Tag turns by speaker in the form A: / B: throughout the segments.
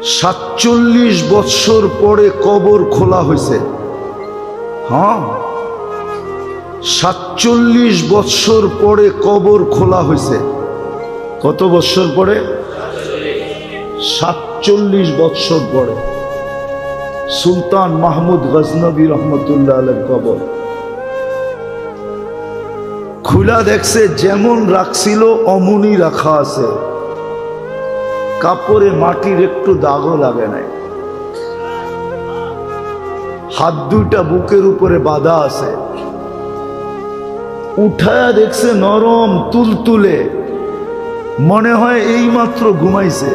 A: সাতচল্লিশ বৎসর পরে কবর খোলা হয়েছে। হ্যাঁ? সাতচল্লিশ বৎসর পরে কবর খোলা হয়েছে। কত বৎসর পরে? সাতচল্লিশ বৎসর পরে। সুলতান মাহমুদ গজনবী রহমতুল্লাহ আলের কবর। খুলা দেখছে, যেমন রাখছিল অমনি রাখা আছে। কাপড়ে মাটির একটু দাগও লাগে নাই। হাত দুইটা বুকের উপরে বাঁধা আছে। উঠায়া দেখছে নরম, তুলতুলে। মনে হয় এই মাত্র ঘুমাইছে।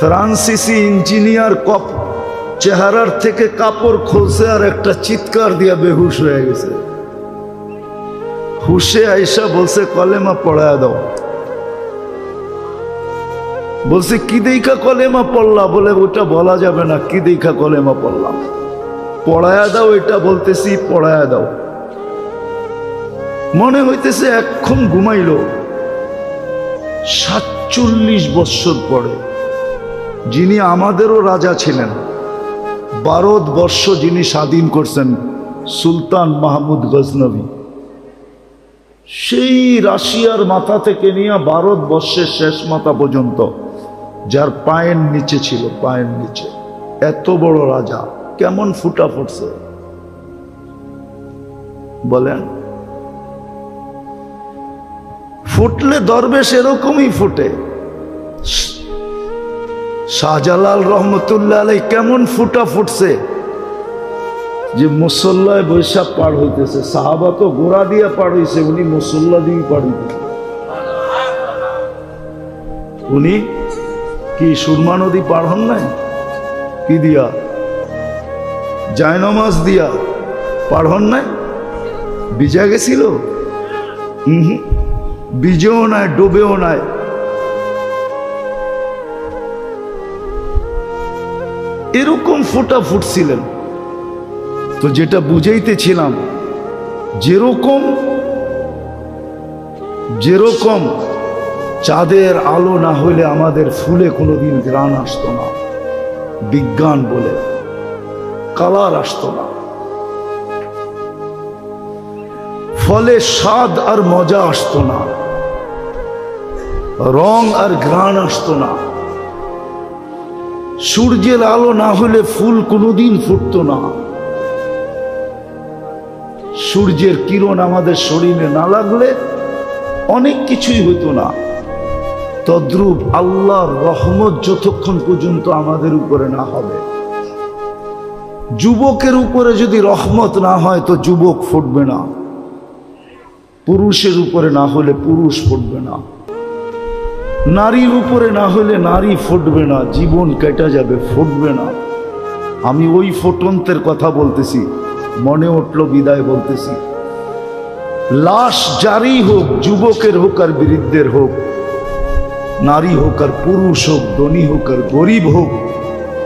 A: ফ্রান্সিসি ইঞ্জিনিয়ার কপ চেহারার থেকে কাপড় খুলছে আর একটা চিৎকার দিয়া বেহুশ হয়ে গেছে। হুশে আইসা বলছে, কলেমা পড়ায় দাও। বলছে, কি দেখা কলেমা পড়লা? বলে, ওটা বলা যাবে না, কি দেখা কলেমা পড়লাম পড়ায়া দাও, এটা বলতেছি, পড়ায়া দাও। মনে হইতেছে, এখন ঘুমাইল। সাতচল্লিশ বৎসর পরে, যিনি আমাদেরও রাজা ছিলেন ভারতবর্ষ যিনি স্বাধীন করছেন, সুলতান মাহমুদ গজনবী। সেই রাশিয়ার মাথা থেকে নিয়ে ভারতবর্ষের শেষ মাথা পর্যন্ত যার পায়ের নিচে ছিল, পায়ের নিচে। এত বড় রাজা, কেমন ফুটা ফুটছে। বলেন, ফুটলে দরবেশ এরকমই ফুটে। শাহজালাল রহমতুল্লাহ আলাই কেমন ফুটা ফুটছে। যে মুসল্লায় বৈশাখ পার হইতেছে, সাহাবা তো গোড়া দিয়ে পার হইছে, উনি মুসল্লা দিয়ে পার হইতেছে। উনি কি সুরমা নদী পার হন নাই? কি দিয়া? জায়নমাজ দিয়া পার হন নাই? বিজা গেছিল? হুম বিজেও নাই, ডুবেও নাই। এরকম ফোটা ফুটছিলেন। তো যেটা বুঝাইতেছিলাম, যেরকম যেরকম চাঁদের আলো না হইলে আমাদের ফুলে কোনোদিন গ্রাণ আসতো না। বিজ্ঞান বলে, কালার আসতো না। ফলে স্বাদ আর মজা আসতো না। রং আর ঘ্রাণ আসতো না। সূর্যের আলো না হলে ফুল কোনোদিন ফুটতো না। সূর্যের কিরণ আমাদের শরীরে না লাগলে অনেক কিছুই হতো না। তদ্রূপ আল্লাহর রহমত যতক্ষণ পর্যন্ত আমাদের উপরে না হবে। যুবকের উপরে যদি রহমত না হয়, তো যুবক ফুটবে না। পুরুষের উপরে না হলে পুরুষ ফুটবে না। নারীর উপরে না হলে নারী ফুটবে না। জীবন কেটে যাবে, ফুটবে না। আমি ওই ফোটন্তের কথা বলতেছি, মনে উঠল বিদায় বলতেছি। লাশ জারি হোক, যুবকের হোক আর বৃদ্ধের হোক নারী হোক আর পুরুষ হোক, ধনী হোক আর গরিব হোক,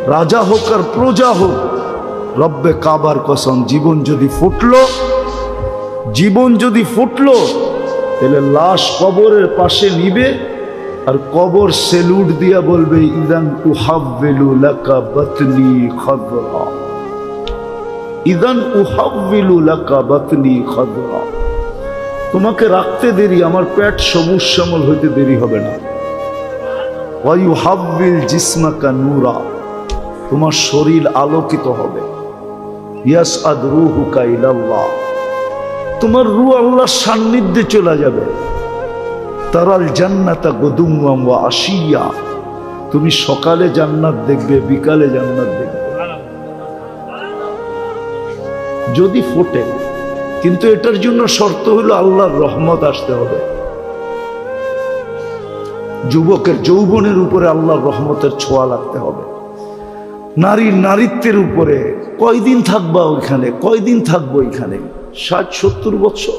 A: রাজা হোক আর প্রজা হোক, রব্বে কাবার কসম, জীবন যদি ফুটলো, জীবন যদি ফুটলো, তাহলে লাশ কবরের পাশে নিবে আর কবর সেলুট দিয়া বলবে, ইদান উহাব্বিলু লাকা বাতনি খাদরা। ইদান উহাব্বিলু লাকা বাতনি খাদরা। তোমাকে রাখতে দেরি, আমার পেট সবুজ শ্যামল হইতে দেরি হবে না। জিসমাকা নূরা, তোমার শরীর আলোকিত হবে। তোমার রু আল্লাহর সান্নিধ্যে চলে যাবে। তারাল জান্নাতা গদুমাম ওয়া আশিয়া, তুমি সকালে জান্নাত দেখবে, বিকালে জান্নাত দেখবে। যদি ফোটে, কিন্তু এটার জন্য শর্ত হলো আল্লাহর রহমত আসতে হবে। যুবকের যৌবনের উপরে আল্লাহর রহমতের ছোঁয়া লাগতে হবে। নারীর নারীত্বের উপরে কয়দিন থাকবা ওইখানে, কয়দিন থাকব ওইখানে? ষাট, সত্তর বছর।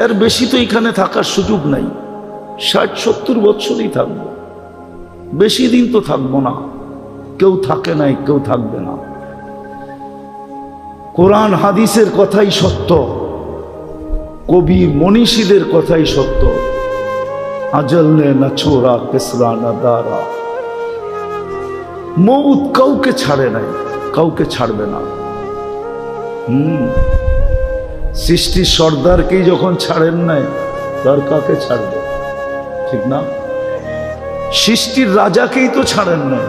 A: এর বেশি তো এখানে থাকার সুযোগ নাই। ষাট, সত্তর বছরই থাকব। বেশি দিন তো থাকব না। কেউ থাকে নাই, কেউ থাকবে না। কোরআন, হাদিসের কথাই সত্য। কবি মনীষীদের কথাই সত্য। আজল নে ছোড়া কেসরা না দারা মৌত কাউকে ছাড়ে নাই, কাউকে ছাড়বে না। হুম সৃষ্টির সর্দারকেই যখন ছাড়েন নাই, তার কাকে ছাড়বে? ঠিক না? সৃষ্টির রাজাকেই তো ছাড়েন নাই।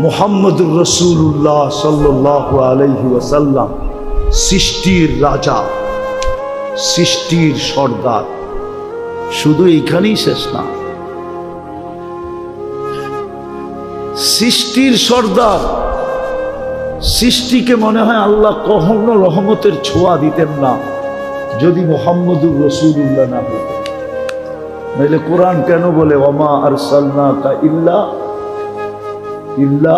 A: মোহাম্মদুর রসুল্লাহ সাল্লাহ আলহি সৃষ্টির রাজা। সৃষ্টির সর্দার। শুধু এইখানেই শেষ না। সৃষ্টির সর্দার। সৃষ্টিকে মনে হয় আল্লাহ কখনো রহমতের ছোঁয়া দিতেন না, যদি মোহাম্মদুর রসুল্লাহ না হতো নাহলে কোরআন কেন বলে, ওমা আর সালনা কা ইল্লা ইল্লা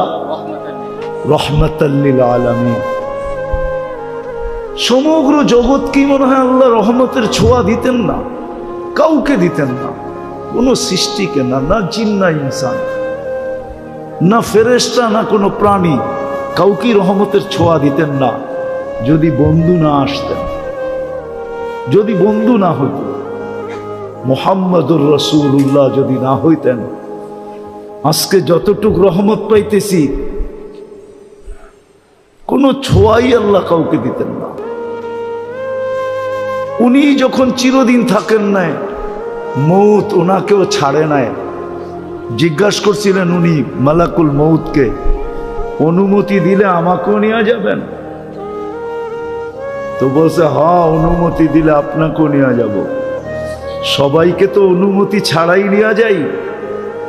A: রহমতাল্লিল আলমী সমগ্র জগৎ কি মনে হয় আল্লাহ রহমতের ছোঁয়া দিতেন না, কাউকে দিতেন না। কোনো সৃষ্টিকে না না জিন, না ইনসান, না ফেরেস্তা না কোনো প্রাণী কাউকে রহমতের ছোঁয়া দিতেন না। যদি বন্ধু না আসতেন, যদি বন্ধু না হইত মোহাম্মদুর রসুল্লাহ যদি না হইতেন, আজকে যতটুক রহমত পাইতেছি, কোনো ছোঁয়াই আল্লাহ কাউকে দিতেন না। উনি যখন চিরদিন থাকেন নাই, মৌত ওনাকেও ছাড়ে নাই। জিজ্ঞাসা করছিলেন উনি, মালাকুল মৌতকে, অনুমতি দিলে আমাকেও নিয়ে যাবেন? তো বলছে হ্যাঁ অনুমতি দিলে আপনাকেও নিয়ে যাব। সবাইকে তো অনুমতি ছাড়াই নেওয়া যাই।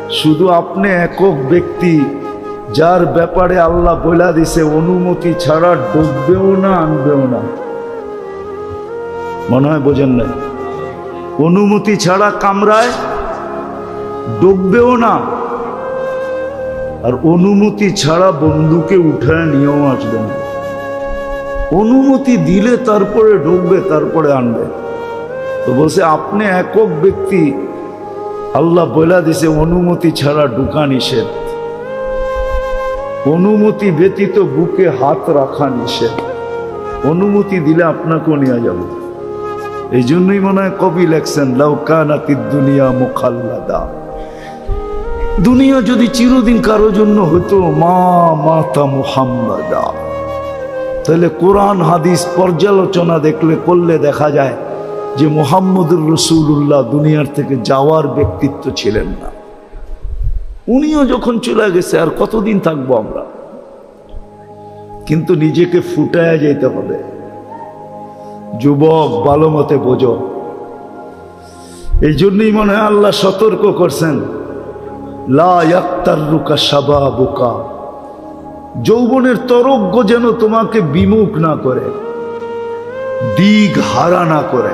A: শুধু আপনি একক ব্যক্তি, যার ব্যাপারে আল্লাহ বইলা দিছে, অনুমতি ছাড়া ডুববেও না, আনবেও না। মনে হয় বোঝেন না অনুমতি ছাড়া কামরায় ডুববেও না। আর অনুমতি ছাড়া বন্ধুকে উঠায় নিয়েও আসবে না। অনুমতি দিলে তারপরে ঢুকবে তারপরে আনবে। তো বলছে, আপনি একক ব্যক্তি। আল্লাহ বইলা দিছে, অনুমতি ছাড়া ঢুকা নিষেধ। অনুমতি ব্যতীত বুকে হাত রাখা নিষেধ। অনুমতি দিলে আপনাকেও নেওয়া যাব। এই জন্যই মনে হয় কবি লেখছেন লাউকানাতি দুনিয়া মুখাল্লাদা। দুনিয়া যদি চিরদিন কারও জন্য হতো, মা মাতা মুহাম্মাদা। তাহলে কোরআন, হাদিস পর্যালোচনা দেখলে, করলে দেখা যায় যে মোহাম্মদুর রসুল্লাহ দুনিয়ার থেকে যাওয়ার ব্যক্তিত্ব ছিলেন না। উনিও যখন চলে গেছে, আর কতদিন থাকব আমরা? কিন্তু নিজেকে ফুটায় যেতে হবে। যুবক ভালো মতে বোঝো। এই জন্যই মনে হয় আল্লাহ সতর্ক করছেন। লা ইয়াক্তারুকা সাবাবুকা যৌবনের তরজ্ঞ যেন তোমাকে বিমুখ না করে, দিগ হারা না করে,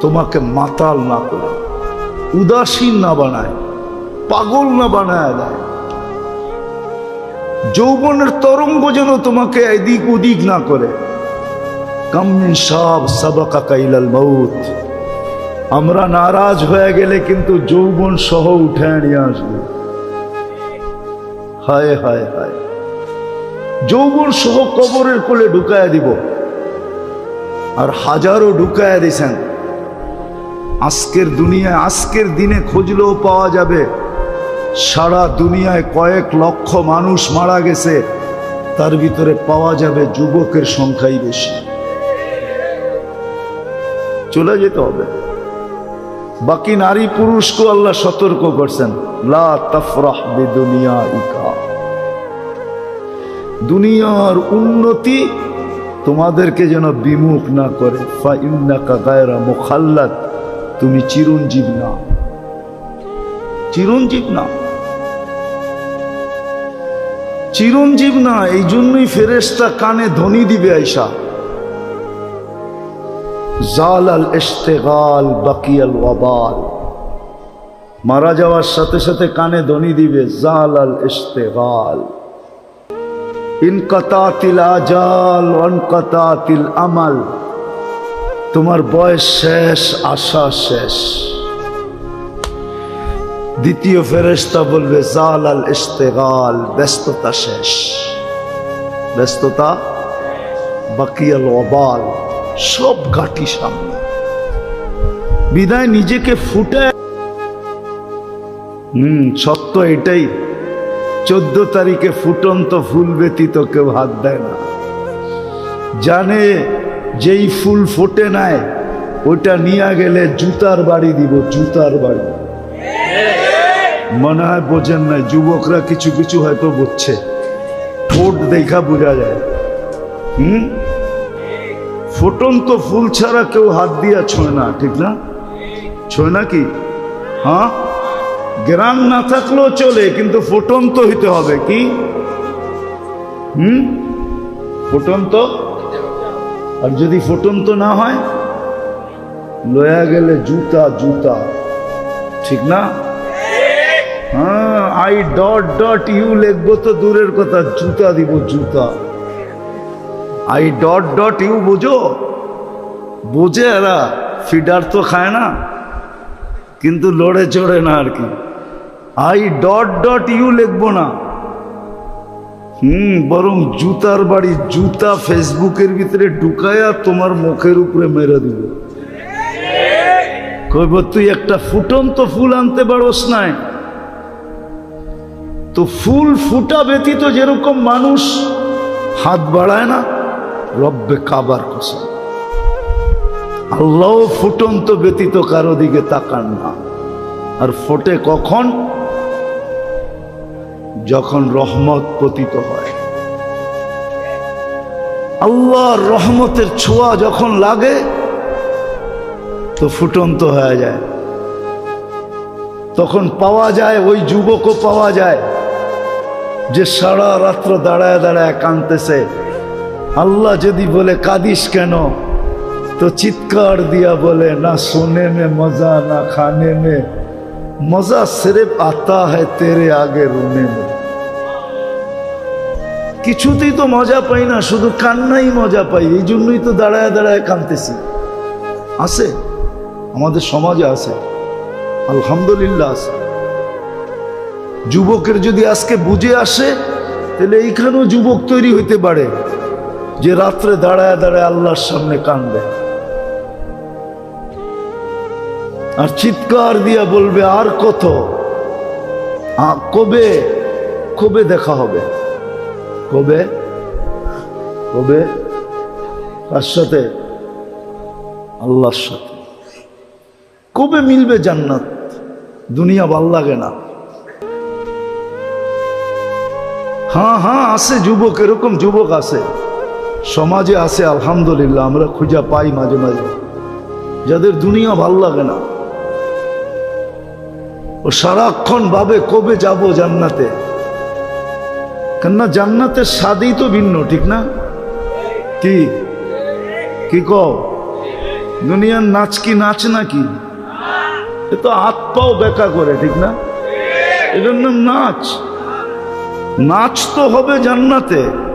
A: তোমাকে মাতাল না করে, উদাসীন না বানায়, পাগল না বানায় দেয়। যৌবনের তরঙ্গ যেন তোমাকে এদিক ওদিক না করে কামিন সব সাবাকা কাইলাল মৌত আমরা নারাজ হয়ে গেলে কিন্তু যৌবন সহ উঠে নিয়ে আসব। হায় হায় হায়। যৌবন সহ কবরের কোলে ঢুকায় দিব। আর হাজারো ঢুকায় দিছেন। আজকের দুনিয়ায়, আজকের দিনে খুঁজলেও পাওয়া যাবে। সারা দুনিয়ায় কয়েক লক্ষ মানুষ মারা গেছে। তার ভিতরে পাওয়া যাবে যুবকের সংখ্যাই বেশি। চলে যেতে হবে। বাকি নারী পুরুষকে আল্লাহ সতর্ক করছেন দুনিয়ার উন্নতি তোমাদেরকে যেন বিমুখ না করে গায়রা তুমি চিরঞ্জীব না। চিরঞ্জীব না। চিরঞ্জীব না এই জন্যই ফেরেস্তা কানে ধ্বনি দিবে আইসা। জাল আল ইস্তেগাল বাকিয়াল ওয়াবাল। মারা যাওয়ার সাথে সাথে কানে ধ্বনি দিবে জাল আল ইস্তেগাল ইনকাতাতিল আজাল অনকাতাতিল আমাল। তোমার বয়স শেষ, আশা শেষ। দ্বিতীয় ফেরেস্তা বলবে জাল আল ইস্তেগাল ব্যস্ততা শেষ। ব্যস্ততা? বাকিয়াল অবাল সব ঘাটি সামনে। বিদায় নিজেকে ফুটে হুম, সত্য এটাই। চোদ্দ তারিখে ফুটন্ত ফুল ব্যতীত কেউ হাত দেয় না। জানে যেই ফুল ফোটে নাই ওটা নিয়ে গেলে জুতার বাড়ি দিব, জুতার বাড়ি। মনে হয় বোঝেন না যুবকরা কিছু কিছু হয়তো বুঝছে। ঠোঁট দেখা বোঝা যায়। হুম? ফুটন্ত ফুল ছাড়া কেউ হাত দিয়া ছোঁয় না, ঠিক না? ছোঁয় না কি? হ্যাঁ? গ্রাম না থাকলেও চলে, কিন্তু ফুটন্ত হইতে হবে কি? হুম? ফুটন্ত? আর যদি ফুটন্ত না হয়, লয়া গেলে জুতা জুতা, ঠিক না? হ্যাঁ আই ডট ডট ইউ লিখব তো দূরের কথা, জুতা দিব, জুতা। আই ডট ডট ইউ বোঝো? বোঝে এরা, ফিডার তো খায় না। কিন্তু লড়ে চড়ে না আর কি। আই ডট ডট ইউ লিখব না। হুম, বরং জুতার বাড়ি জুতা ফেসবুকের ভিতরে ঢুকায়া তোমার মুখের উপরে মেরে দিব। কইব, তুই একটা ফুটন্ত ফুল আনতে পারোস নাই। তো ফুল ফুটা ব্যতীত যেরকম মানুষ, হাত বাড়ায় না। রব্বে কাবার কসম। আল্লাহ ফুটন্ত ব্যতীত কারও দিকে তাকান না। আর ফোটে কখন? যখন রহমত পতিত হয়। আল্লাহর রহমতের ছোঁয়া যখন লাগে, তো ফুটন্ত হয়ে যায়। তখন পাওয়া যায়, ওই যুবকও পাওয়া যায়, যে সারা রাত্র দাঁড়ায় দাঁড়ায় কাঁদতেছে। আল্লাহ যদি বলে, কাদিস কেন? তো চিৎকার দিয়া বলে, না সোনে মে মজা না খানে মে মজা সির্ফ আতা है তেরে আগে রোনে মে কিছুতেই তো মজা পাই না, শুধু কান্নাই মজা পাই। এই জন্যই তো দাঁড়ায় দাঁড়ায় কাঁদতেছি। আছে, আমাদের সমাজে আছে। আলহামদুলিল্লাহ আছে। যুবকের যদি আজকে বুঝে আসে, তাহলে এইখানেও যুবক তৈরি হইতে পারে। যে রাত্রে দাঁড়ায় দাঁড়ায় আল্লাহর সামনে কান্দে। আর চিৎকার দিয়া বলবে, আর কত? কবে? কবে দেখা হবে? কবে? কবে? কার সাথে? আল্লাহর সাথে। কবে মিলবে জান্নাত? দুনিয়া ভালো লাগে না। হ্যাঁ হ্যাঁ আছে যুবক, এরকম যুবক আছে। সমাজে আছে, আলহামদুলিল্লাহ, আমরা খুঁজা পাই মাঝে মাঝে। যাদের দুনিয়া ভালো লাগে না। ও সারাক্ষণ ভাবে কবে যাব জান্নাতে? কেননা জান্নাতের স্বাদই তো ভিন্ন, ঠিক না? কি? কি কও? দুনিয়ার নাচ কি নাচ নাকি? এ তো হাত পাও বেকা করে, ঠিক না? নাম নাচ। নাচ তো হবে জান্নাতে।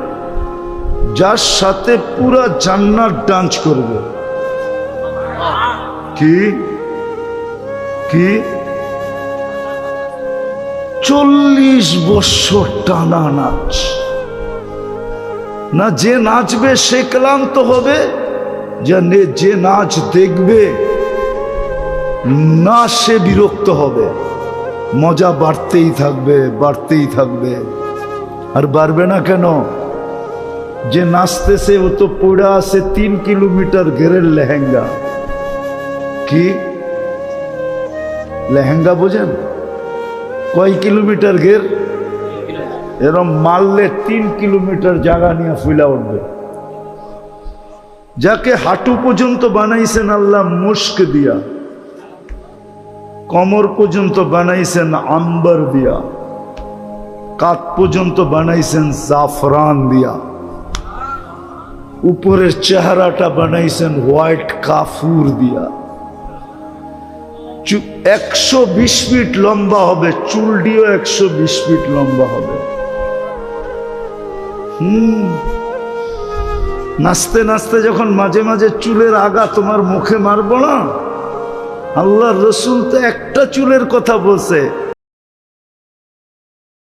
A: যার সাথে পুরা জান্নাত ডান্স করবে। কি? কি? চল্লিশ বছর টানা নাচ। না যে নাচবে সে ক্লান্ত হবে যে যে নাচ দেখবে, না সে বিরক্ত হবে। মজা বাড়তেই থাকবে বাড়তেই থাকবে। আর বাড়বে না কেন? যে নাচতেছে ও তো পড়া আছে তিন কিলোমিটার ঘেরের লেহেঙ্গা কি লেহেঙ্গা বোঝেন কয় কিলোমিটার ঘের এরম মারলে তিন কিলোমিটার জায়গা নিয়ে ফুলা উঠবে যাকে হাঁটু পর্যন্ত বানাইছেন আল্লাহ মুস্ক দিয়া কমর পর্যন্ত বানাইছেন আম্বার দিয়া কাত পর্যন্ত বানাইছেন জাফরান দিয়া উপরের চেহারাটা বানাইছেন হোয়াইট কাফুর দিয়া। একশো বিশ ফিট লম্বা হবে, চুলটিও একশো বিশ ফিট লম্বা হবে। হুম। নাচতে নাচতে যখন মাঝে মাঝে চুলের আগা তোমার মুখে মারব না আল্লাহ রসুল তো একটা চুলের কথা বলছে